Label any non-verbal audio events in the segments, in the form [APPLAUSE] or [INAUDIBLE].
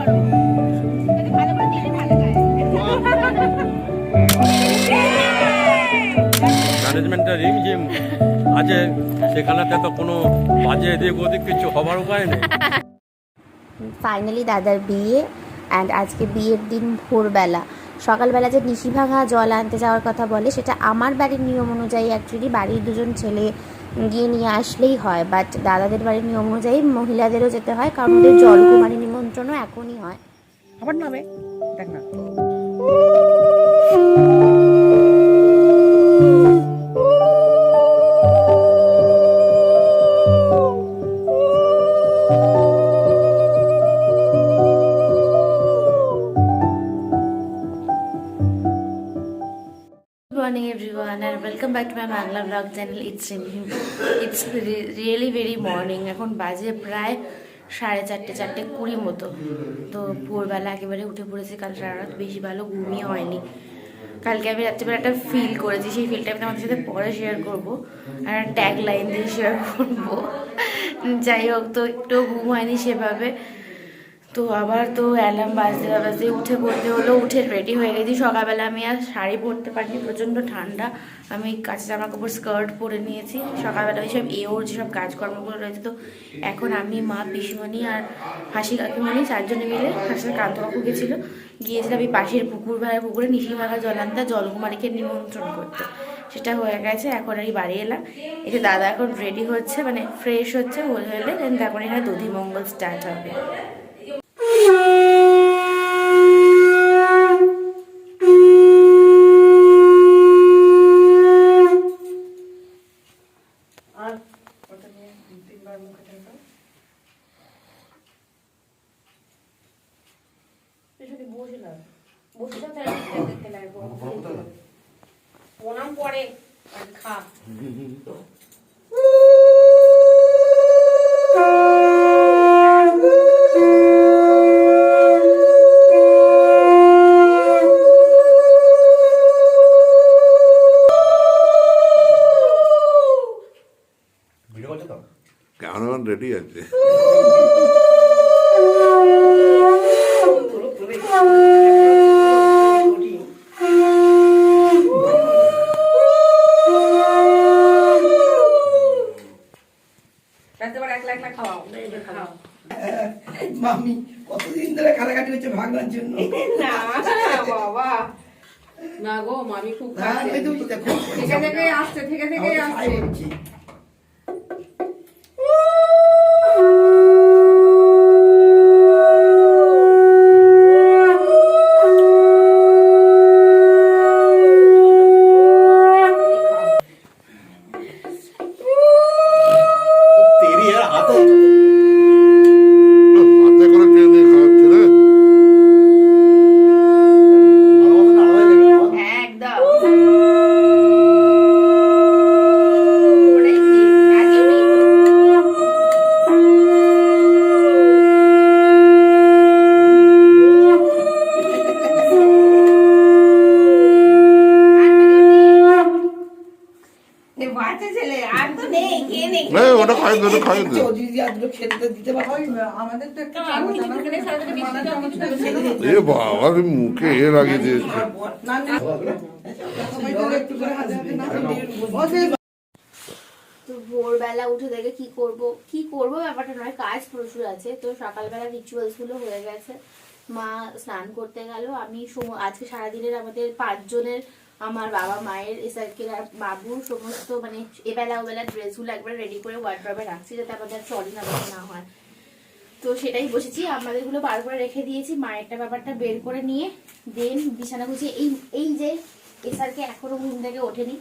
[LAUGHS] Ring আছে তো কোনো বাজে এদিক ওদিক কিছু হবার উপায় নেই। ফাইনালি দাদার বিয়ে অ্যান্ড আজকে বিয়ের দিন ভোরবেলা। সকালবেলা যে নিশিভাগা জল আনতে যাওয়ার কথা বলে সেটা আমার বাড়ির নিয়ম অনুযায়ী অ্যাকচুয়ালি বাড়ির দুজন ছেলে গিয়ে নিয়ে আসলেই হয় বাট দাদাদের বাড়ির নিয়ম অনুযায়ী মহিলাদেরও যেতে হয়, কারণ ওদের জলকুমারী নিমন্ত্রণও এখনই হয়। আবার নামে? দেখ না। Morning, everyone, and welcome back to my channel. It's Rimhim. It's re- really very morning. এখন বাজে প্রায় সাড়ে চারটে চারটে কুড়ি মতো। তো ভোরবেলা একেবারে উঠে পড়েছি, কাল সারা রাত বেশি ভালো ঘুমিয়ে হয়নি। কালকে আমি রাত্রিবেলা একটা ফিল করেছি, সেই ফিলটা আমি তোমাদের সাথে পরে শেয়ার করব আর ট্যাগ লাইন দিয়ে শেয়ার করব। যাই হোক, তো একটু ঘুম হয়নি সেভাবে। তো আবার তো অ্যালার্ম বাজতে বাজতে উঠে পড়তে হলো, উঠে রেডি হয়ে গেছি। সকালবেলা আমি আর শাড়ি পরতে পারিনি, প্রচণ্ড ঠান্ডা। আমি কাঁচা জামা কাপড় স্কার্ট পরে নিয়েছি। সকালবেলা ওই সব এ ওর যেসব কাজকর্মগুলো রয়েছে, তো এখন আমি, মা, পিসিমণি আর হাসি কাকিমণি চারজনে মিলে হাসির কান্ত কাকু গেছিল। গিয়েছিলাম আমি পাশের পুকুর ভাড়া পুকুরে নিশিমালা জলান্তা জলকুমারীকে নিমন্ত্রণ করতে। সেটা হয়ে গেছে, এখন আমি বাড়ি এলাম। এই যে দাদা এখন রেডি হচ্ছে মানে ফ্রেশ হচ্ছে হলে দেন তারপরে এখানে দধি মঙ্গল স্টার্ট হবে। ওটা নিয়ে তিনবার মুখে ঠেকা পেছনে বসে না বসে যাও তাহলে দেখতে লাগবে প্রণাম পরে আর খা রেডি আছে। রাতে একলা একলা খাওয়াও। খাওয়াও মামি কতদিন ধরে কাটাকাটি হচ্ছে ভাগনার জন্য? না বাবা। না গো মামি খুব থেকে থেকে আসছে থেকে থেকে আসছে। ওটা খাই দে ওটা খাই দে এ বাবা মুখে এ লাগিয়ে দিয়েছে তো ভোরবেলা উঠে দেখে কি করব কি করব ব্যাপারটা নয় কাজ প্রচুর আছে তো সকালবেলা রিচুয়ালসগুলো হয়ে গেছে মা স্নান করতে গেল আমি আজকে সারাদিনের আমাদের পাঁচজনের আমার বাবা মায়ের এসআরকে বাবুর সমস্ত মানে এবেলা ওবেলা ড্রেসগুলো একবার রেডি করে ওয়ার্ড্রবে রাখছি যাতে আমাদের চলে না বলে না হয়। তো সেটাই বসেছি আমাদেরগুলো বার করে রেখে দিয়েছি মায়েরটা ব্যাপারটা বের করে নিয়ে দেন বিছানা গুছিয়ে এই এই যে এসআরকে এখনও ঘুম থেকে ওঠেনি।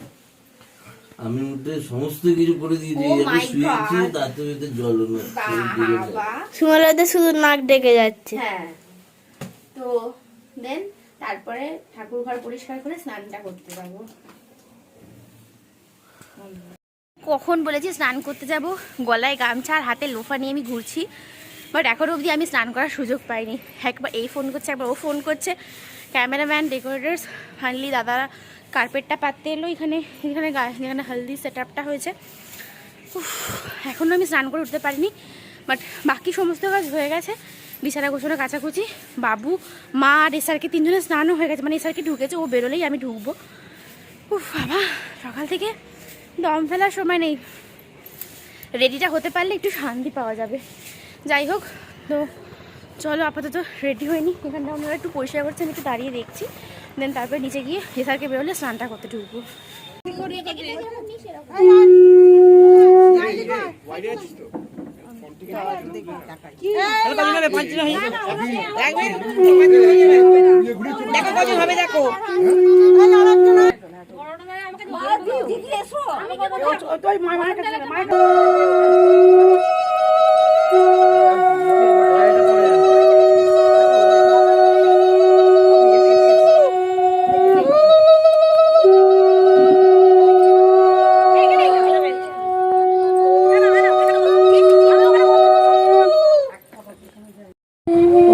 আমি উঠে সমস্ত কিছু করে দিয়েছি Oh my শুয়েছি. তাতে জল বাবা সুমালাতে শুধু নাক ডেকে যাচ্ছে। হ্যাঁ। তো দেন তারপরে ঠাকুর ঘর পরিষ্কার করে স্নানটা করতে পারব কখন বলেছি স্নান করতে যাব? গলায় গামছা আর হাতে লোফা নিয়ে আমি ঘুরছি। বাট এখনও অবধি আমি স্নান করার সুযোগ পাইনি। একবার এই ফোন করছে, একবার ও ফোন করছে। ক্যামেরাম্যান ডেকোরেটার্স ফাইনালি দাদারা কার্পেটটা পাততে এলো এখানে। এখানে যেখানে হলদি সেট আপটা হয়েছে এখনও আমি স্নান করে উঠতে পারিনি। বাট বাকি সমস্ত কাজ হয়ে গেছে। বিছানা গোছানো কাচাকুচি বাবু মা আর এসারকে তিনজনের স্নানও হয়ে গেছে। মানে এসারকে ঢুকেছে ও বেরোলেই আমি ঢুকবো। উফ বাবা সকাল থেকে দম ফেলার সময় নেই। রেডিটা হতে পারলে একটু শান্তি পাওয়া যাবে। যাই হোক তো চলো আপাতত রেডি হয়নি এখানটা আমরা একটু পরিষ্কার করছি আমি একটু দাঁড়িয়ে দেখছি। দেন তারপর নিচে গিয়ে হেসারকে বেরোলে স্নানটা করতে ঢুকবো। দেখো কজন হবে দেখো। মায়ের কাছে মায়ের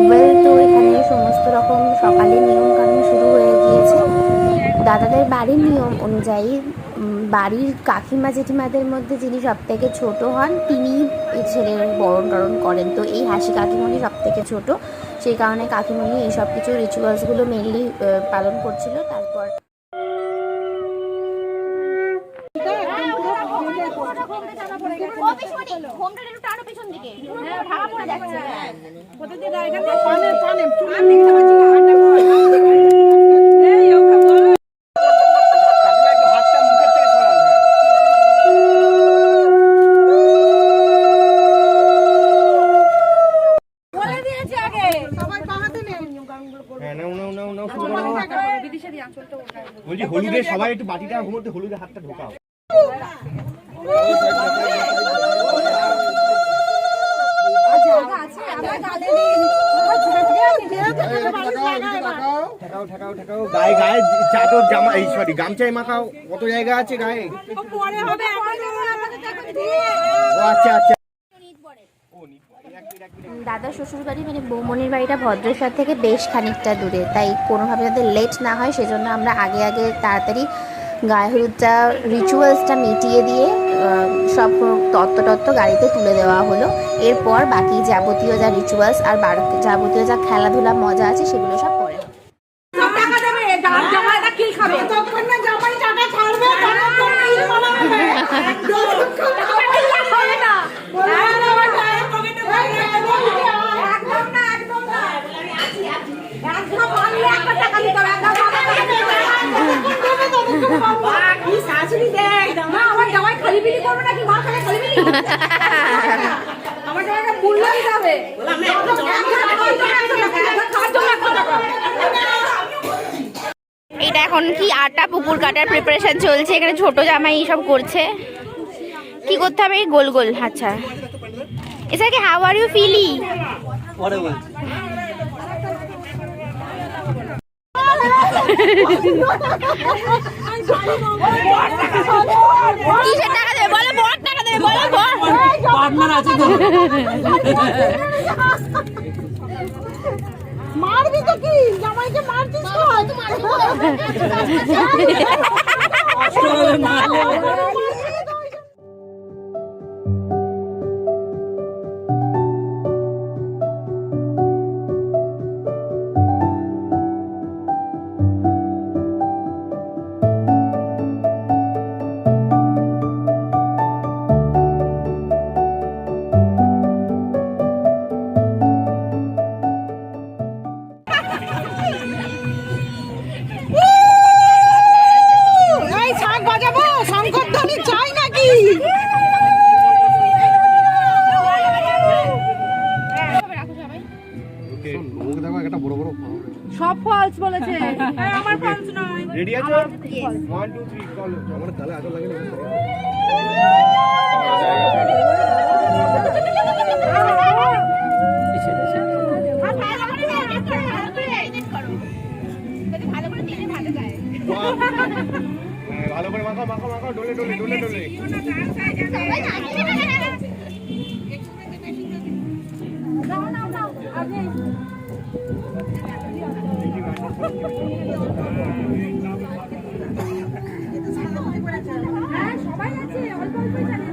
ওয়েল তো এখানে সমস্ত রকম সকালে নিয়ম কানুন শুরু হয়ে গিয়েছে দাদাদের বাড়ির নিয়ম অনুযায়ী উম, বাড়ির কাকিমা জেঠিমাদের মধ্যে যিনি সব থেকে ছোট হন তিনি ছেলের বরণ টরণ করেন তো এই হাসি কাকিমণি সব থেকে ছোট সেই কারণে কাকিমণি এই সব কিছু রিচুয়ালসগুলো মেনলি পালন করছিল তারপর একটু একটু বাটিটা ঘুমোতে হলুদে হাতটা ঢোকাও। আচ্ছা আচ্ছা। দাদা শ্বশুর বাড়ি মানে বৌমনির বাড়িটা ভদ্রেশ্বর থেকে বেশ খানিকটা দূরে। তাই কোনোভাবে যাতে লেট না হয়, সেজন্য আমরা আগে আগে তাড়াতাড়ি গায়ে হলুদটা রিচুয়ালসটা মিটিয়ে দিয়ে সব তত্ত্ব তত্ত্ব গাড়িতে তুলে দেওয়া হলো। এরপর বাকি যাবতীয় যা রিচুয়ালস আর যাবতীয় যা খেলাধুলা মজা আছে, সেগুলো সব পরে হবে। যতক্ষণ না জামাই টাকা ছাড়বে ততক্ষণ কিল মারাবে যতক্ষণ না পয়সা হবে না আমার গায়ে পকেটে একদম না একদম না একদম পারলে একটা টাকা দিতে হবে একদম শাশুড়ি দেখ মা আমার জামাই খালি বিলি করবে নাকি মা খালি খালি বিলি আমার জামাইকে মূল্য দিতে হবে খাওয়ার জন্য একটা টাকা এটা এখন কি আটা পুকুর কাটার প্রিপারেশন চলছে, এখানে ছোট জামাই সব করছে। কি করতে হবে? গোল গোল আচ্ছা। এসাকে হাউ আর ইউ ফিলি মারবি তো কি জামাইকে মারছিস এই ফলস বলেছে। আমার ফলস নয়। রেডি আছো? ওয়ান টু থ্রি কল আমার তাহলে আগে লাগে না। হ্যাঁ, ভালো করে মাখাও মাখাও মাখাও ডলে ডলে ডলে ডলে। আমার মানে পুরো আছে অল্প করে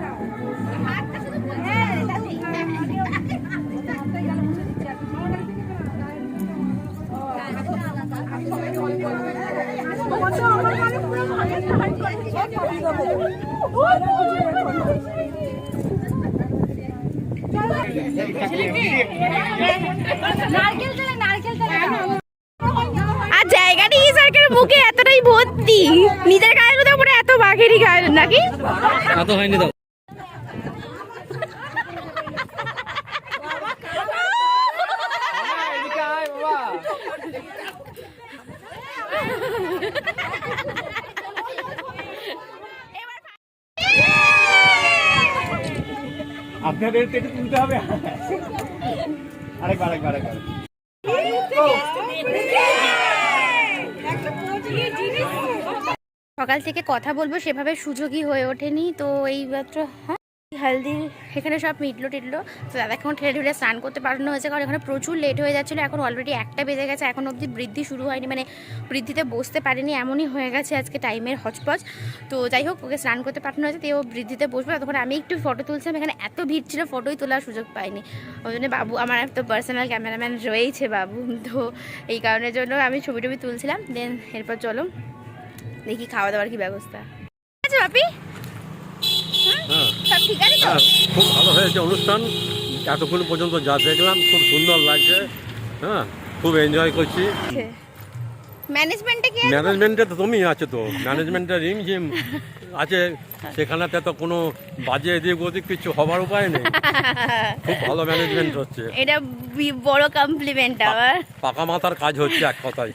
নিজের গায়ের মধ্যে পরে এত বাঘেরই গায়ে নাকি? এত হয়নি দাও আপনাদের তো একটু তুলতে হবে। আরেকবার আরেকবার আরেকবার। সকাল থেকে কথা বলব, সেভাবে সুযোগই হয়ে ওঠেনি। তো এই মাত্র হ্যাঁ হালদির এখানে সব মিটলো টিটলো। তো দাদা এখন ঠেলে ঠেলে স্নান করতে পারানো হয়েছে, কারণ এখানে প্রচুর লেট হয়ে যাচ্ছিল। এখন অলরেডি একটা বেজে গেছে, এখন অবধি বৃদ্ধি শুরু হয়নি মানে বৃদ্ধিতে বসতে পারেনি, এমনই হয়ে গেছে আজকে টাইমের হচপচ। তো যাই হোক, ওকে স্নান করতে পাঠানো হয়েছে তো বৃদ্ধিতে বসবে। তখন আমি একটু ফটো তুলছিলাম, এখানে এত ভিড় ছিল ফটোই তোলার সুযোগ পাইনি। ওই জন্য বাবু, আমার তো পার্সোনাল ক্যামেরাম্যান রয়েইছে বাবু। তো এই কারণের জন্য আমি ছবি টবি তুলছিলাম দেন এরপর চলো। দেখি খাওয়া দাওয়ার কি ব্যবস্থা। আছে বাপি। হ্যাঁ। সব ঠিক আছে হ্যাঁ, খুব ভালো হয়েছে অনুষ্ঠান। এতক্ষণ পর্যন্ত যা দেখলাম খুব সুন্দর লাগছে। হ্যাঁ খুব এনজয় করছি। ম্যানেজমেন্টে কি ম্যানেজমেন্টে তো তুমি আছো তো। ম্যানেজমেন্টে রিম ঝিম আছে। সেখানেতে তো কোনো বাজে এদিক ওদিক কিছু হবার উপায় নেই। খুব ভালো ম্যানেজমেন্ট হচ্ছে। এটা বড় কমপ্লিমেন্ট আমার। পাকা মাথার কাজ হচ্ছে এক কথায়।